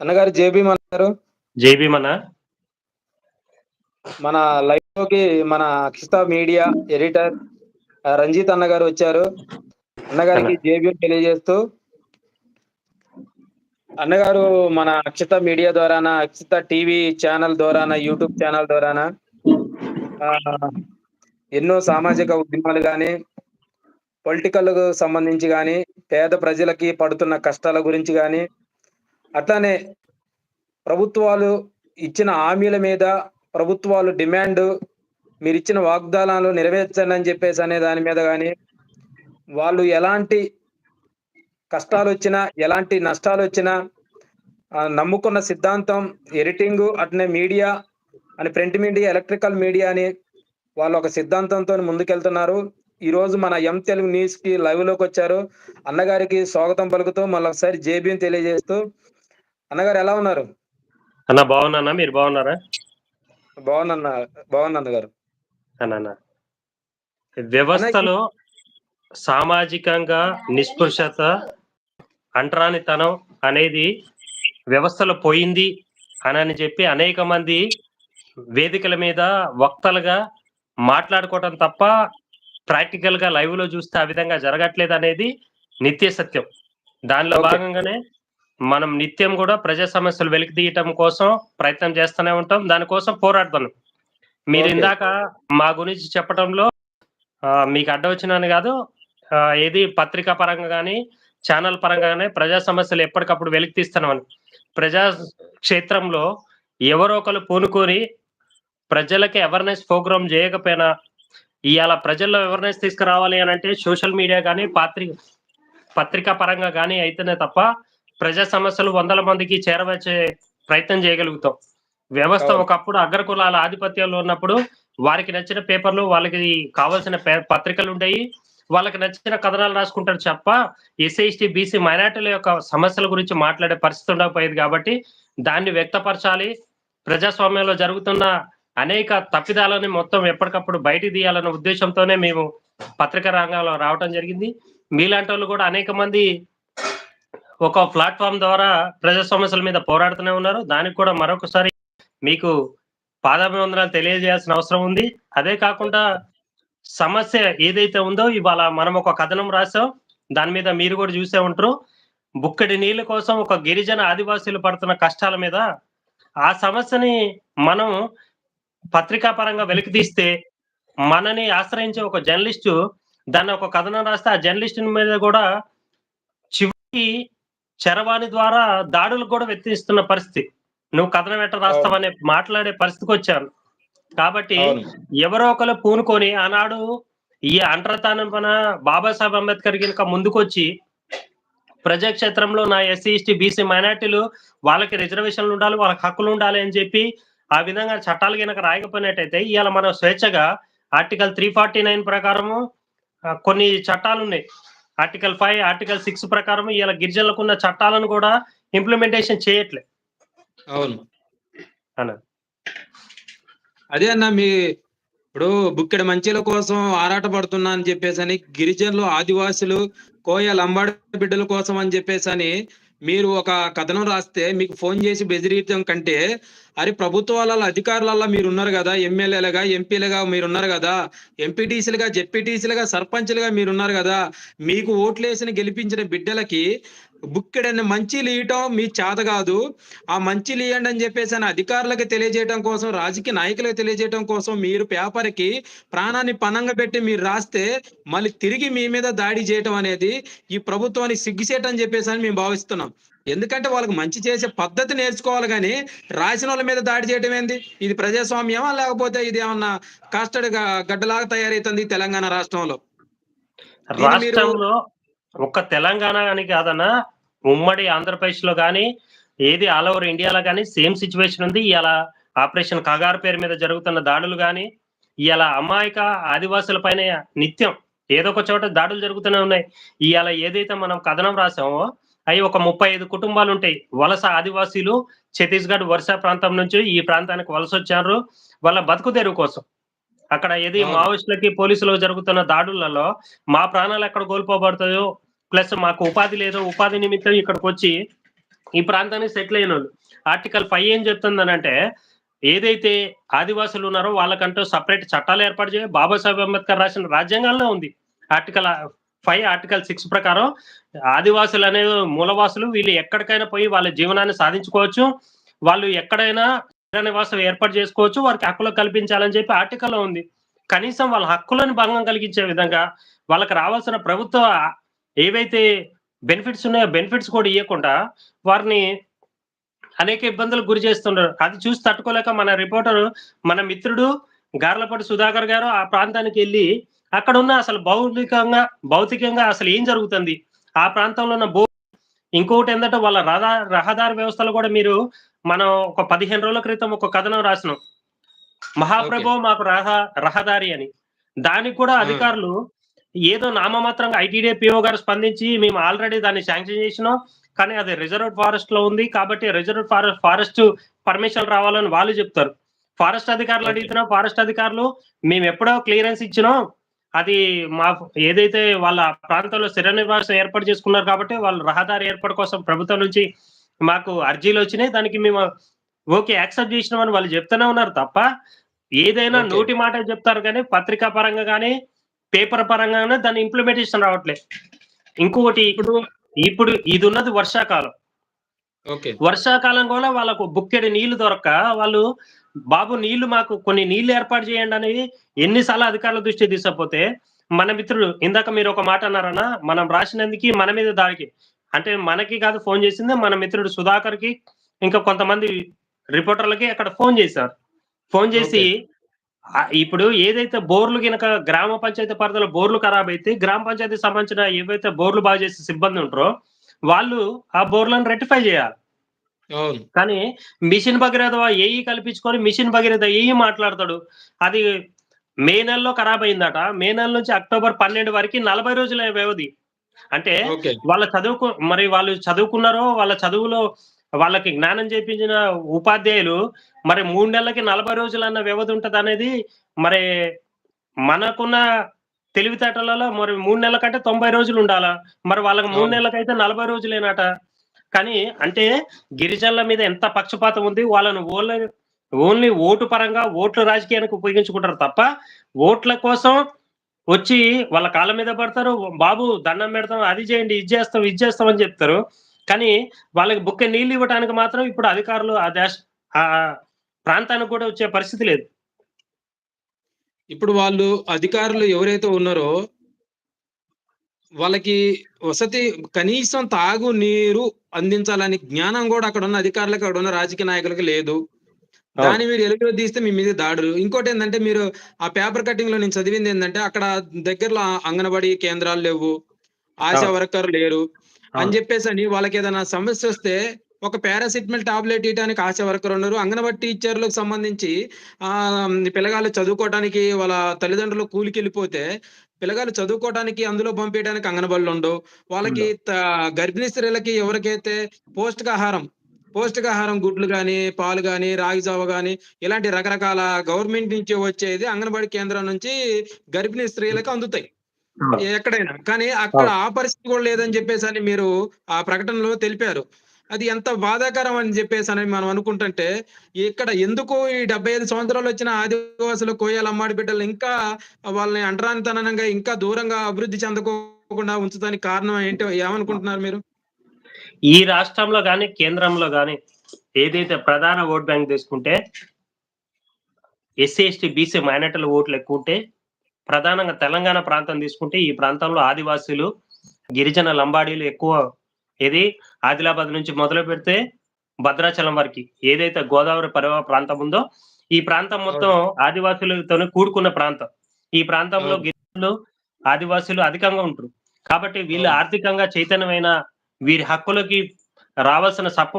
అన్నగారు జేబీ అన్నారు. జేబీ మన మన లైవ్లోకి మన అక్షిత మీడియా ఎడిటర్ రంజిత్ అన్న గారు వచ్చారు. అన్నగారికి జేబీ తెలియజేస్తూ. అన్నగారు మన అక్షిత మీడియా ద్వారాన అక్షిత టీవీ ఛానల్ ద్వారాన యూట్యూబ్ ఛానల్ ద్వారాన? ఎన్నో సామాజిక ఉద్యమాలు కానీ పొలిటికల్ సంబంధించి కానీ పేద ప్రజలకి పడుతున్న కష్టాల గురించి కానీ అట్లానే ప్రభుత్వాలు ఇచ్చిన హామీల మీద ప్రభుత్వాలు డిమాండ్ మీరు ఇచ్చిన వాగ్దానాలు నెరవేర్చండి అని చెప్పేసి అనే దాని మీద కానీ వాళ్ళు ఎలాంటి కష్టాలు వచ్చినా ఎలాంటి నష్టాలు వచ్చినా నమ్ముకున్న సిద్ధాంతం ఎడిటింగ్ అట్నే మీడియా అని ప్రింట్ మీడియా ఎలక్ట్రికల్ మీడియా అని వాళ్ళు ఒక సిద్ధాంతంతో ముందుకెళ్తున్నారు. ఈరోజు మన ఎం తెలుగు న్యూస్కి లైవ్లోకి వచ్చారు. అన్నగారికి స్వాగతం పలుకుతూ మళ్ళీ ఒకసారి జేబీని తెలియజేస్తూ అన్నగారు ఎలా ఉన్నారు? అన్న బాగున్నానా మీరు బాగున్నారా? బాగున్నా బాగున్నా అన్నగారు. అన్న వ్యవస్థలో సామాజికంగా నిస్పృశత అంటరానితనం అనేది వ్యవస్థలో పోయింది అని అని చెప్పి అనేక మంది వేదికల మీద వక్తలుగా మాట్లాడుకోవటం తప్ప ప్రాక్టికల్గా లైవ్లో చూస్తే ఆ విధంగా జరగట్లేదు అనేది నిత్య సత్యం. దానిలో. భాగంగానే మనం నిత్యం కూడా ప్రజా సమస్యలు వెలికి తీయటం కోసం ప్రయత్నం చేస్తూనే ఉంటాం. దానికోసం పోరాడుతున్నాం. మీరు. ఇందాక మా గురించి చెప్పడంలో మీకు అడ్డ వచ్చినాను కాదు ఏది పత్రికా పరంగా కానీ ఛానల్ పరంగా కానీ ప్రజా సమస్యలు ఎప్పటికప్పుడు వెలికి తీస్తున్నామని. ప్రజా క్షేత్రంలో ఎవరో ఒకరు పూనుకొని ప్రజలకి అవేర్నెస్ ప్రోగ్రామ్ చేయకపోయినా ఇవాళ ప్రజల్లో అవేర్నెస్ తీసుకురావాలి అని అంటే సోషల్ మీడియా కానీ పాత్రిక పత్రికా పరంగా కానీ అయితేనే తప్ప ప్రజా సమస్యలు వందల మందికి చేరవచ్చే ప్రయత్నం చేయగలుగుతాం. వ్యవస్థ. ఒకప్పుడు అగ్రకులాల ఆధిపత్యంలో ఉన్నప్పుడు వారికి నచ్చిన పేపర్లు వాళ్ళకి కావాల్సిన పత్రికలు ఉంటాయి వాళ్ళకి నచ్చిన కథనాలు రాసుకుంటారు తప్ప ఎస్సీ ఎస్టీ బీసీ మైనార్టీల యొక్క సమస్యల గురించి మాట్లాడే పరిస్థితి ఉండకపోయేది కాబట్టి దాన్ని వ్యక్తపరచాలి. ప్రజాస్వామ్యంలో జరుగుతున్న అనేక తప్పిదాలని మొత్తం ఎప్పటికప్పుడు బయటికి తీయాలన్న ఉద్దేశంతోనే మేము పత్రికా రంగంలో రావటం జరిగింది. మీలాంటి వాళ్ళు కూడా అనేక మంది ఒక ప్లాట్ఫామ్ ద్వారా ప్రజా సమస్యల మీద పోరాడుతూనే ఉన్నారు. దానికి కూడా మరొకసారి మీకు పాదాభివందనాలు తెలియజేయాల్సిన అవసరం ఉంది. అదే కాకుండా సమస్య ఏదైతే ఉందో ఇవాళ మనం ఒక కథనం రాసాం దాని మీద మీరు కూడా చూసే ఉంటారు. బుక్కడి నీళ్ళ కోసం ఒక గిరిజన ఆదివాసీలు పడుతున్న కష్టాల మీద ఆ సమస్యని మనం పత్రికా పరంగా వెలికి తీస్తే మనని ఆశ్రయించే ఒక జర్నలిస్టు దాన్ని ఒక కథనం రాస్తే ఆ జర్నలిస్ట్ మీద కూడా చివరికి చరవాణి ద్వారా దాడులకు కూడా వ్యతిరిస్తున్న పరిస్థితి. నువ్వు కథనం ఎట్ట రాస్తావనే మాట్లాడే పరిస్థితికి వచ్చాను కాబట్టి ఎవరో ఒకరు పూనుకొని ఆనాడు ఈ అంటరతానం పన బాబాసాహెబ్ అంబేద్కర్ కనుక ముందుకొచ్చి ప్రజాక్షేత్రంలో నా ఎస్సీ ఎస్టీ బీసీ మైనార్టీలు వాళ్ళకి రిజర్వేషన్లు ఉండాలి వాళ్ళకి హక్కులు ఉండాలి అని చెప్పి ఆ విధంగా చట్టాలు కనుక రాయకపోయినట్టయితే ఇవాళ మనం స్వేచ్ఛగా ఆర్టికల్ త్రీ ఫార్టీ నైన్ ప్రకారము కొన్ని చట్టాలు ఉన్నాయి. ఆర్టికల్ ఫైవ్ ఆర్టికల్ సిక్స్ ప్రకారం ఇవాళ గిరిజనులకు ఉన్న చట్టాలను కూడా ఇంప్లిమెంటేషన్ చేయట్లే. అవును. అన్న అదే అన్న మీ ఇప్పుడు బుక్కెడ మంచిల కోసం ఆరాట పడుతున్నా అని చెప్పేసి అని గిరిజనులు ఆదివాసులు కోయ లంబాడ బిడ్డల కోసం అని చెప్పేసి అని మీరు ఒక కథనం రాస్తే మీకు ఫోన్ చేసి బెదిరియటం కంటే అరే ప్రభుత్వాల అధికారులలో మీరు ఉన్నారు కదా ఎమ్మెల్యేలుగా ఎంపీలుగా మీరు ఉన్నారు కదా ఎంపీటీసీలుగా జెడ్పీటీసీలుగా సర్పంచ్లుగా మీరు ఉన్నారు కదా మీకు ఓట్లేసిన గెలిపించిన బిడ్డలకి బుక్కెడని మంచిలు ఇయటం మీ చేత కాదు. ఆ మంచిలు ఇవ్వండి అని చెప్పేసి అని అధికారులకు తెలియజేయడం కోసం రాజకీయ నాయకులకు తెలియజేయడం కోసం మీరు పేపర్కి ప్రాణాన్ని పణంగా పెట్టి మీరు రాస్తే మళ్ళీ తిరిగి మీ మీద దాడి చేయటం అనేది ఈ ప్రభుత్వానికి సిగ్గుసేట్ అని చెప్పేసి అని మేము భావిస్తున్నాం. ఎందుకంటే వాళ్ళకి మంచి చేసే పద్ధతి నేర్చుకోవాలి కానీ రాసిన వాళ్ళ మీద దాడి చేయటం ఏంది? ఇది ప్రజాస్వామ్యమా లేకపోతే ఇది ఏమన్నా కాస్టడ్ గడ్డలాగా తయారైతుంది తెలంగాణ రాష్ట్రంలో? రాష్ట్రంలో ఒక్క తెలంగాణ అని కాదన్నా ఉమ్మడి ఆంధ్రప్రదేశ్లో కానీ ఏది ఆల్ ఓవర్ ఇండియాలో కానీ సేమ్ సిచ్యువేషన్ ఉంది. ఇలా ఆపరేషన్ కగారు పేరు మీద జరుగుతున్న దాడులు కానీ ఇలా అమాయక ఆదివాసుల పైన నిత్యం ఏదో ఒక చోట దాడులు జరుగుతూనే ఉన్నాయి. ఇవాళ ఏదైతే మనం కథనం రాసామో అవి ఒక ముప్పై ఐదు కుటుంబాలు ఉంటాయి. వలస ఆదివాసీలు ఛత్తీస్గఢ్ వర్షా ప్రాంతం నుంచి ఈ ప్రాంతానికి వలస వచ్చారు. వాళ్ళ బతుకు తెరువు కోసం. అక్కడ ఏది. మావోయిస్టులకి పోలీసులకు జరుగుతున్న దాడులలో మా ప్రాణాలు ఎక్కడ కోల్పోబడతాయో ప్లస్ మాకు ఉపాధి లేదో ఉపాధి నిమిత్తం ఇక్కడికి వచ్చి ఈ ప్రాంతానికి సెటిల్ అయిన వాళ్ళు. ఆర్టికల్ ఫైవ్ ఏం చెప్తుందనంటే ఏదైతే ఆదివాసులు ఉన్నారో వాళ్ళకంటూ సపరేట్ చట్టాలు ఏర్పాటు చేయ. బాబాసాహెబ్ అంబేద్కర్ రాసిన రాజ్యాంగంలో ఉంది. ఆర్టికల్ ఫైవ్ ఆర్టికల్ సిక్స్ ప్రకారం ఆదివాసులు అనే మూలవాసులు వీళ్ళు ఎక్కడికైనా పోయి వాళ్ళ జీవనాన్ని సాధించుకోవచ్చు. వాళ్ళు ఎక్కడైనా నివాసం ఏర్పాటు చేసుకోవచ్చు వారికి హక్కులు కల్పించాలని చెప్పి ఆర్టికల్లో ఉంది. కనీసం వాళ్ళ హక్కులను భంగం కలిగించే విధంగా వాళ్ళకి రావాల్సిన ప్రభుత్వ ఏవైతే బెనిఫిట్స్ ఉన్నాయో బెనిఫిట్స్ కూడా ఇవ్వకుండా వారిని అనేక ఇబ్బందులకు గురి చేస్తున్నారు అది చూసి తట్టుకోలేక మన రిపోర్టర్ మన మిత్రుడు గార్లపాటి సుధాకర్ గారు ఆ ప్రాంతానికి వెళ్ళి అక్కడ ఉన్న అసలు భౌతికంగా భౌతికంగా అసలు ఏం జరుగుతుంది? ఆ ప్రాంతంలో ఉన్న భూ ఇంకొకటి ఏంటంటే వాళ్ళ రహదా రహదారి వ్యవస్థలు కూడా మీరు మనం ఒక పదిహేను రోజుల క్రితం ఒక కథనం రాసినాం. మహాప్రభు మాకు రహ రహదారి అని. దానికి కూడా. అధికారులు ఏదో నామమాత్రంగా ఐటీడీ పిఓ గారు స్పందించి మేము ఆల్రెడీ దాన్ని శాంక్షన్ చేసినాం కానీ అది రిజర్వ్ ఫారెస్ట్లో ఉంది కాబట్టి రిజర్వ్ ఫారెస్ట్ ఫారెస్ట్ పర్మిషన్ రావాలని వాళ్ళు చెప్తారు ఫారెస్ట్ అధికారులు. అడిగినా ఫారెస్ట్ అధికారులు మేము ఎప్పుడో క్లియరెన్స్ ఇచ్చినాం అది మా ఏదైతే వాళ్ళ ప్రాంతంలో స్థిర నివాసం ఏర్పాటు చేసుకున్నారు కాబట్టి వాళ్ళు రహదారి ఏర్పాటు కోసం ప్రభుత్వం నుంచి మాకు అర్జీలు వచ్చినాయి దానికి మేము ఓకే యాక్సెప్ట్ చేసినామని వాళ్ళు చెప్తూనే ఉన్నారు తప్ప ఏదైనా. నోటి మాట చెప్తారు కానీ పత్రికా పరంగా కానీ పేపర్ పరంగా కానీ దాని ఇంప్లిమెంటేషన్ రావట్లేదు ఇంకొకటి ఇప్పుడు ఇప్పుడు ఇది ఉన్నది వర్షాకాలం. ఓకే. వర్షాకాలం కూడా వాళ్ళకు బుక్కెడి నీళ్ళు దొరక్క వాళ్ళు బాబు నీళ్ళు మాకు కొన్ని నీళ్ళు ఏర్పాటు చేయండి అనేది ఎన్నిసార్లు అధికారుల దృష్టి తీసుకపోతే మన మిత్రుడు ఇందాక మీరు ఒక మాట అన్నారన్నా మనం రాసినందుకు మన మీద దాడికి. అంటే మనకి కాదు ఫోన్ చేసింది మన మిత్రుడు సుధాకర్కి ఇంకా కొంతమంది రిపోర్టర్లకి అక్కడ ఫోన్ చేశారు. ఫోన్ చేసి ఇప్పుడు ఏదైతే బోర్లు గినక గ్రామ పంచాయతీ పరిధిలో బోర్లు ఖరాబ్ అయితే గ్రామ పంచాయతీ సంబంధించిన ఏవైతే బోర్లు బాగా చేసే సిబ్బంది ఉంటారో వాళ్ళు ఆ బోర్లను రెక్టిఫై చేయాలి. కానీ మిషన్ భగీరథ ఏఈ కల్పించుకొని మిషన్ భగీరథ ఏఈ మాట్లాడతాడు. అది మే నెలలో ఖరాబ్ అయిందట. మే నెల నుంచి అక్టోబర్ పన్నెండు వరకు నలభై రోజుల వ్యవధి. అంటే వాళ్ళ చదువుకు మరి వాళ్ళు చదువుకున్నారో వాళ్ళ చదువులో వాళ్ళకి జ్ఞానం చేపించిన ఉపాధ్యాయులు మరి మూడు నెలలకి నలభై రోజులు అన్న వ్యవధి ఉంటది అనేది మరి మనకున్న తెలివితేటలలో మరి మూడు నెలల కంటే తొంభై రోజులు ఉండాలా? మరి వాళ్ళకి మూడు. నెలలకైతే నలభై రోజులేనట? కానీ అంటే గిరిజనుల మీద ఎంత పక్షపాతం ఉంది? వాళ్ళను ఓన్లీ ఓన్లీ ఓటు పరంగా ఓట్లు రాజకీయానికి ఉపయోగించుకుంటారు తప్ప ఓట్ల కోసం వచ్చి వాళ్ళ కాళ్ళ మీద పడతారు. బాబు దండం పెడతాం అది చేయండి ఇది చేస్తాం ఇది చేస్తాం అని చెప్తారు. కానీ వాళ్ళకి బుక్క నీళ్ళు ఇవ్వడానికి మాత్రం ఇప్పుడు అధికారులు ఆ దేశ ఆ ప్రాంతానికి కూడా వచ్చే పరిస్థితి లేదు. ఇప్పుడు వాళ్ళు అధికారులు ఎవరైతే ఉన్నారో వాళ్ళకి వసతి కనీసం తాగు నీరు అందించాలని జ్ఞానం కూడా అక్కడ ఉన్న అధికారులకు అక్కడ ఉన్న రాజకీయ నాయకులకు లేదు. దాన్ని మీరు ఎలుగులో తీస్తే మీ మీద దాడులు. ఇంకోటి ఏంటంటే మీరు ఆ పేపర్ కటింగ్లో నేను చదివింది ఏంటంటే అక్కడ దగ్గరలో అంగన్వాడీ కేంద్రాలు లేవు. ఆశా. వర్కర్ లేరు. అని. చెప్పేసి అని వాళ్ళకి ఏదైనా సమస్య వస్తే ఒక పారాసిటమల్ టాబ్లెట్ ఇవ్వడానికి ఆశా వర్కర్ ఉన్నారు. అంగన్వాడీ టీచర్లకు సంబంధించి ఆ పిల్లగాళ్ళు చదువుకోవడానికి వాళ్ళ తల్లిదండ్రులు కూలికి వెళ్ళిపోతే పిల్లగాళ్ళు చదువుకోవడానికి అందులో పంపించడానికి అంగనబడులు ఉండవు. వాళ్ళకి గర్భిణీ స్త్రీలకి ఎవరికైతే పౌష్టికాహారం పౌష్టికాహారం గుడ్లు గాని పాలు గాని రాగి జావ గాని ఇలాంటి రకరకాల గవర్నమెంట్ నుంచి వచ్చేది అంగన్వాడీ కేంద్రం నుంచి గర్భిణీ స్త్రీలకు అందుతాయి. ఎక్కడైనా. కానీ అక్కడ ఆ పరిస్థితి కూడా లేదని చెప్పేసి అని మీరు ఆ ప్రకటనలో తెలిపారు. అది ఎంత బాధాకరం అని చెప్పేసి అని మనం అనుకుంటుంటే ఇక్కడ ఎందుకు ఈ డెబ్బై ఐదు సంవత్సరాలు వచ్చిన ఆదివాసులు కోయాల అమ్మాడి బిడ్డలు ఇంకా వాళ్ళని అంటరానితనంగా ఇంకా దూరంగా అభివృద్ధి చెందకోకుండా ఉంచడానికి కారణం ఏంటో ఏమనుకుంటున్నారు మీరు? ఈ రాష్ట్రంలో గాని కేంద్రంలో గాని ఏదైతే ప్రధాన ఓట్ బ్యాంక్ తీసుకుంటే ఎస్సీ ఎస్టీ బీసీ మైనార్టీల ఓట్లు ఎక్కువ ఉంటే ప్రధానంగా తెలంగాణ ప్రాంతం తీసుకుంటే ఈ ప్రాంతంలో ఆదివాసీలు గిరిజన లంబాడీలు ఎక్కువ. ఇది ఆదిలాబాద్ నుంచి మొదలు పెడితే భద్రాచలం వరకు. ఏదైతే గోదావరి పరివాహ ప్రాంతం ఉందో ఈ ప్రాంతం మొత్తం ఆదివాసులతోనే కూడుకున్న ప్రాంతం. ఈ ప్రాంతంలో. గిరిజనులు ఆదివాసులు అధికంగా ఉంటారు. కాబట్టి వీళ్ళు. ఆర్థికంగా చైతన్యమైన వీరి హక్కులకి రావాల్సిన సపో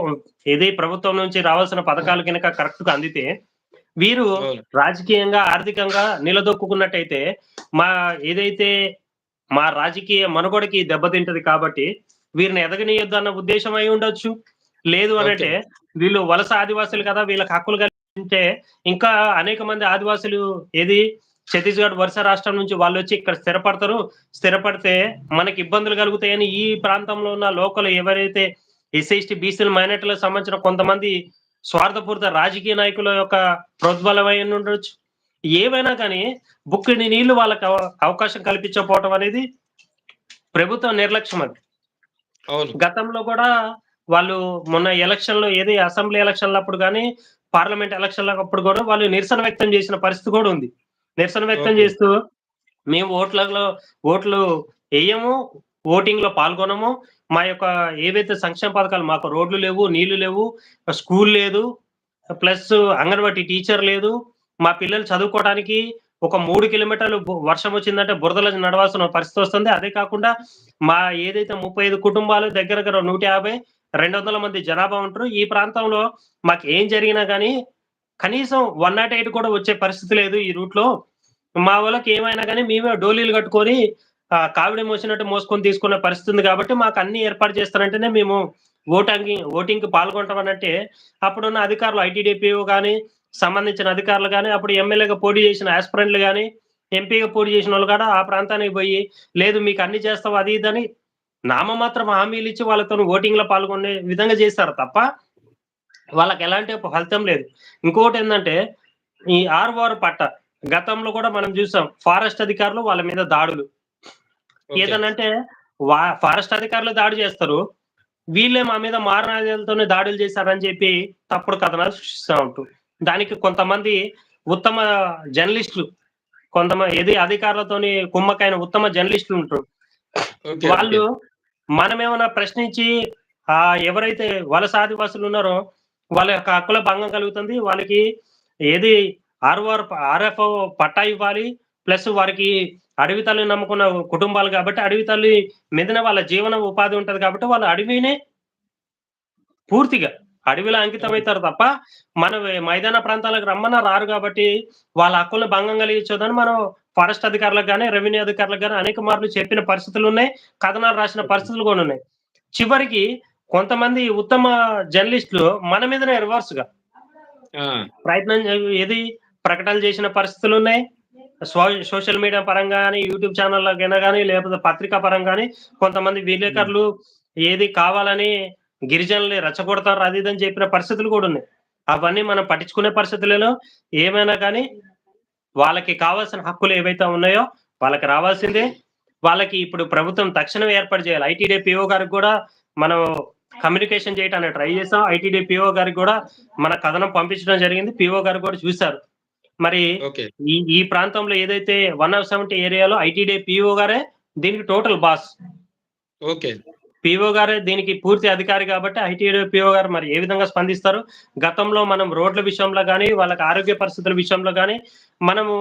ఏది? ప్రభుత్వం నుంచి రావాల్సిన పథకాలు కనుక కరెక్ట్గా అందితే వీరు. రాజకీయంగా ఆర్థికంగా నిలదొక్కున్నట్టయితే మా ఏదైతే మా రాజకీయ మనుగడకి దెబ్బతింటది కాబట్టి వీరిని ఎదగనీయొద్దు అన్న ఉద్దేశం అయి ఉండొచ్చు. లేదు అనంటే వీళ్ళు వలస ఆదివాసులు కదా వీళ్ళకి హక్కులు కల్పించే ఇంకా అనేక మంది ఆదివాసులు ఏది? ఛత్తీస్గఢ్ వరుస రాష్ట్రం నుంచి వాళ్ళు వచ్చి ఇక్కడ స్థిరపడతారు. స్థిరపడితే మనకి ఇబ్బందులు కలుగుతాయని ఈ ప్రాంతంలో ఉన్న లోకల్ ఎవరైతే ఎస్సీ ఎస్టీ బీసీల మైనార్టీలకు సంబంధించిన కొంతమంది స్వార్థపూరిత రాజకీయ నాయకుల యొక్క ప్రోద్బలమై ఉండొచ్చు. ఏవైనా కానీ బుక్కిని నీళ్ళు వాళ్ళకి అవ- అవకాశం కల్పించకపోవటం అనేది ప్రభుత్వం నిర్లక్ష్యం అది. గతంలో కూడా వాళ్ళు మొన్న ఎలక్షన్లో ఏది అసెంబ్లీ ఎలక్షన్ల అప్పుడు కానీ పార్లమెంట్ ఎలక్షన్ల అప్పుడు కూడా వాళ్ళు నిరసన వ్యక్తం చేసిన పరిస్థితి కూడా ఉంది. నిరసన వ్యక్తం. చేస్తూ మేము ఓట్లలో ఓట్లు వేయము ఓటింగ్లో పాల్గొనము. మా యొక్క ఏవైతే సంక్షేమ పథకాలు మాకు రోడ్లు లేవు నీళ్ళు లేవు స్కూల్ లేదు ప్లస్ అంగన్వాడీ టీచర్ లేదు మా పిల్లలు చదువుకోవడానికి ఒక మూడు కిలోమీటర్లు వర్షం వచ్చిందంటే బురదలో నడవాల్సిన పరిస్థితి వస్తుంది. అదే కాకుండా మా ఏదైతే ముప్పై ఐదు కుటుంబాలు దగ్గర దగ్గర నూట యాభై రెండు వందల మంది జనాభా ఉంటారు. ఈ ప్రాంతంలో మాకు ఏం జరిగినా కానీ కనీసం వన్ నాట్ ఎయిట్ కూడా వచ్చే పరిస్థితి లేదు ఈ రూట్లో. మా వాళ్ళకి ఏమైనా కానీ మేమే డోలీలు కట్టుకొని కావిడి మోసినట్టు మోసుకొని తీసుకునే పరిస్థితి ఉంది కాబట్టి మాకు అన్ని ఏర్పాటు చేస్తారంటేనే మేము ఓటింగ్ ఓటింగ్కి పాల్గొంటామనంటే అప్పుడున్న అధికారులు ఐటీడీపీఓ కానీ సంబంధించిన అధికారులు కానీ అప్పుడు ఎమ్మెల్యేగా పోటీ చేసిన ఆస్పిరెంట్లు కానీ ఎంపీగా పోటీ చేసిన వాళ్ళు కూడా ఆ ప్రాంతానికి పోయి లేదు మీకు అన్ని చేస్తావు అది ఇదని నామమాత్రం హామీలు ఇచ్చి వాళ్ళతో ఓటింగ్లో పాల్గొనే విధంగా చేస్తారు తప్ప వాళ్ళకి ఎలాంటి ఫలితం లేదు. ఇంకోటి ఏంటంటే ఈ ఆర్వారు పట్ట గతంలో కూడా మనం చూసాం ఫారెస్ట్ అధికారులు వాళ్ళ మీద దాడులు. ఏదనంటే వా ఫారెస్ట్ అధికారులు దాడి చేస్తారు. వీళ్ళే మా మీద మారణాయుధాలతోనే దాడులు చేశారని చెప్పి తప్పుడు కథనాలు సృష్టిస్తూ ఉంటారు దానికి కొంతమంది ఉత్తమ జర్నలిస్టులు కొంతమంది ఏది అధికారులతోని కుమ్మకైన ఉత్తమ జర్నలిస్టులు ఉంటారు. వాళ్ళు మనమేమైనా ప్రశ్నించి ఆ ఎవరైతే వలస ఆదివాసులు ఉన్నారో వాళ్ళ యొక్క హక్కుల భంగం కలుగుతుంది. వాళ్ళకి ఏది ఆర్ఆర్ ఆర్ఎఫ్ పట్టా ఇవ్వాలి. ప్లస్ వారికి అడవి తల్లిని నమ్ముకున్న కుటుంబాలు కాబట్టి అడవి తల్లి మీదనే వాళ్ళ జీవన ఉపాధి ఉంటది కాబట్టి వాళ్ళు అడవినే పూర్తిగా అడవిలో అంకితం అవుతారు తప్ప మన మైదాన ప్రాంతాలకు రమ్మన్నా రారు కాబట్టి వాళ్ళ హక్కులను భంగం కలిగించొద్దని మనం ఫారెస్ట్ అధికారులకు కానీ రెవెన్యూ అధికారులకు కానీ అనేక మార్లు చెప్పిన పరిస్థితులు ఉన్నాయి కథనాలు రాసిన పరిస్థితులు కూడా ఉన్నాయి. చివరికి కొంతమంది ఉత్తమ జర్నలిస్టులు మన మీదనే రివర్స్గా ప్రయత్నం ఏది ప్రకటనలు చేసిన పరిస్థితులు ఉన్నాయి. సోషల్ మీడియా పరంగా కానీ యూట్యూబ్ ఛానళ్ళకైనా కానీ లేకపోతే పత్రికా పరంగా కానీ కొంతమంది విలేకరులు ఏది కావాలని గిరిజనుల్ని రెచ్చగొడతారు అది ఇది అని చెప్పిన పరిస్థితులు కూడా ఉన్నాయి. అవన్నీ మనం పట్టించుకునే పరిస్థితులలో ఏమైనా కానీ వాళ్ళకి కావాల్సిన హక్కులు ఏవైతే ఉన్నాయో వాళ్ళకి రావాల్సిందే. వాళ్ళకి ఇప్పుడు ప్రభుత్వం తక్షణం ఏర్పాటు చేయాలి. ఐటీడీ పిఓ గారికి కూడా మనం కమ్యూనికేషన్ చేయడానికి ట్రై చేసాం. ఐటీడీ పిఓ గారికి కూడా మన కథనం పంపించడం జరిగింది. పిఓ గారు కూడా చూశారు. మరి ఈ ఈ ప్రాంతంలో ఏదైతే వన్ ఆఫ్ సెవెంటీ ఏరియాలో ఐటీడీ పిఓ గారే దీనికి టోటల్ బాస్. ఓకే. పిఓ గారే దీనికి పూర్తి అధికారి కాబట్టి ఐటీడీ పిఓ గారు మరి ఏ విధంగా స్పందిస్తారు? గతంలో మనం రోడ్ల విషయంలో కానీ వాళ్ళకి ఆరోగ్య పరిస్థితుల విషయంలో కానీ మనము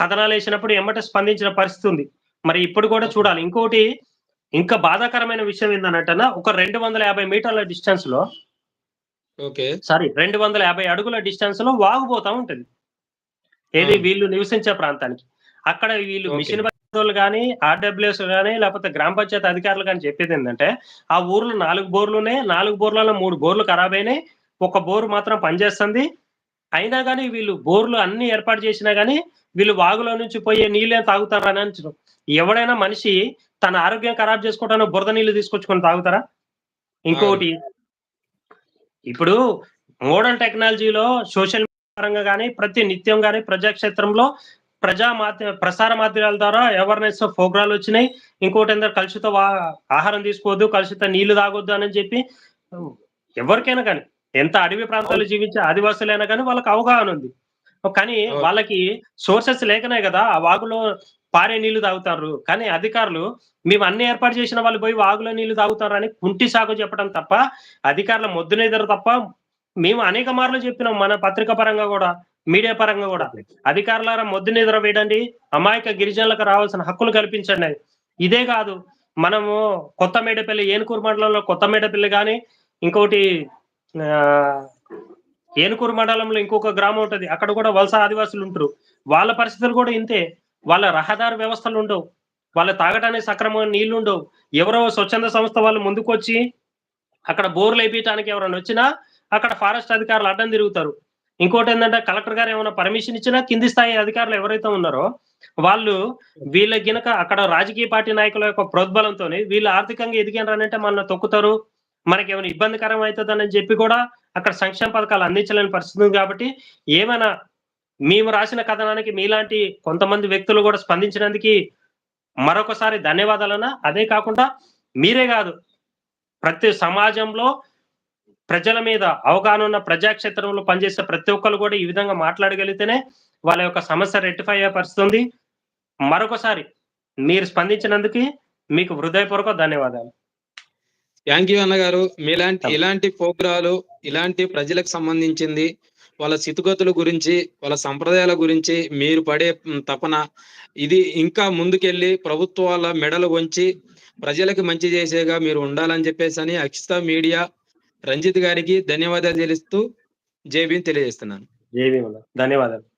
కథనాలు వేసినప్పుడు ఎమ్మట స్పందించిన పరిస్థితి ఉంది. మరి ఇప్పుడు కూడా చూడాలి. ఇంకోటి ఇంకా బాధాకరమైన విషయం ఏంటన్నట్టన ఒక రెండు వందల యాభై మీటర్ల డిస్టెన్స్లో ఓకే. సారీ రెండు వందల యాభై అడుగుల డిస్టెన్స్లో వాగుపోతా ఉంటది. ఏది. వీళ్ళు నివసించే ప్రాంతానికి. అక్కడ వీళ్ళు. మిషన్ బతులు కానీ ఆర్డబ్ల్యూఎస్ కానీ లేకపోతే గ్రామ పంచాయతీ అధికారులు కానీ చెప్పేది ఏంటంటే ఆ ఊర్లో నాలుగు బోర్లు ఉన్నాయి. నాలుగు బోర్లలో మూడు బోర్లు ఖరాబ్ అయినాయి. ఒక బోరు మాత్రం పనిచేస్తుంది. అయినా కానీ వీళ్ళు బోర్లు అన్ని ఏర్పాటు చేసినా కానీ వీళ్ళు వాగులో నుంచి పోయే నీళ్ళే తాగుతారా అని ఎవడైనా మనిషి తన ఆరోగ్యం ఖరాబ్ చేసుకోవడానికి బురద నీళ్ళు తీసుకొచ్చుకొని తాగుతారా? ఇంకొకటి ఇప్పుడు మోడర్న్ టెక్నాలజీలో సోషల్ పరంగా కానీ ప్రతి నిత్యం కానీ ప్రజాక్షేత్రంలో ప్రజా మాధ్య ప్రసార మాధ్యమాల ద్వారా అవేర్నెస్ ప్రోగ్రాలు వచ్చినాయి. ఇంకోటి ఏంటంటే కలుషిత ఆహారం తీసుకోవద్దు కలుషిత నీళ్ళు తాగొద్దు అని చెప్పి ఎవరికైనా కానీ ఎంత అడవి ప్రాంతాల్లో జీవించే ఆదివాసులైనా కానీ వాళ్ళకి అవగాహన ఉంది. కానీ. వాళ్ళకి సోర్సెస్ లేకనే కదా ఆ వాగులో పారే నీళ్ళు తాగుతారు. కానీ అధికారులు మేము అన్ని ఏర్పాటు చేసిన వాళ్ళు పోయి వాగులో నీళ్ళు తాగుతారు అని కుంటి సాగు చెప్పడం తప్ప అధికారుల మొద్దునేదరు తప్ప మేము అనేక మార్లు చెప్పినాం మన పత్రిక పరంగా కూడా మీడియా పరంగా కూడా. అధికారులారా మొద్దు నిద్ర వేయడండి. అమాయక గిరిజనులకు రావాల్సిన హక్కులు కల్పించండి. ఇదే కాదు మనము కొత్త మేడపల్లి ఏనుకూరు మండలంలో కొత్త మేడపల్లి కానీ ఇంకోటి ఆ, ఏనుకూరు మండలంలో ఇంకొక గ్రామం ఉంటుంది. అక్కడ కూడా వలస ఆదివాసులు ఉంటారు. వాళ్ళ పరిస్థితులు కూడా ఇంతే. వాళ్ళ రహదారి వ్యవస్థలు ఉండవు. వాళ్ళ తాగటానికి సక్రమంగా నీళ్ళు ఉండవు. ఎవరో స్వచ్ఛంద సంస్థ వాళ్ళు ముందుకొచ్చి అక్కడ బోర్లు వేపించడానికి ఎవరైనా వచ్చినా అక్కడ ఫారెస్ట్ అధికారులు అడ్డం తిరుగుతారు. ఇంకోటి ఏంటంటే కలెక్టర్ గారు ఏమైనా పర్మిషన్ ఇచ్చినా కింది స్థాయి అధికారులు ఎవరైతే ఉన్నారో వాళ్ళు వీళ్ళ గినక అక్కడ రాజకీయ పార్టీ నాయకుల యొక్క ప్రోద్బలంతో వీళ్ళు ఆర్థికంగా ఎదిగినారంటే మన తొక్కుతారు. మనకి ఏమైనా ఇబ్బందికరం అవుతుందని చెప్పి కూడా అక్కడ సంక్షేమ పథకాలు అందించలేని పరిస్థితి ఉంది కాబట్టి ఏమైనా మేము రాసిన కథనానికి మీలాంటి కొంతమంది వ్యక్తులు కూడా స్పందించినందుకు మరొకసారి ధన్యవాదాలన్నా. అదే కాకుండా మీరే కాదు ప్రతి సమాజంలో ప్రజల మీద అవగాహన ఉన్న ప్రజాక్షేత్రంలో పనిచేసే ప్రతి ఒక్కరు కూడా ఈ విధంగా మాట్లాడగలిగితేనే వాళ్ళ యొక్క సమస్య పరిస్థితి ఉంది. మరొకసారి మీరు స్పందించినందుకు మీకు హృదయపూర్వక ధన్యవాదాలు. థ్యాంక్ యూ అన్నగారు మీలాంటి ఇలాంటి ప్రోగ్రాలు ఇలాంటి ప్రజలకు సంబంధించింది వాళ్ళ స్థితిగతుల గురించి వాళ్ళ సంప్రదాయాల గురించి మీరు పడే తపన ఇది ఇంకా ముందుకెళ్ళి ప్రభుత్వాల మెడలు వంచి ప్రజలకు మంచి చేసేగా మీరు ఉండాలని చెప్పేసి అని అక్షిత మీడియా రంజిత్ గారికి ధన్యవాదాలు తెలుస్తూ జేబీని తెలియజేస్తున్నాను. జేబీ ధన్యవాదాలు.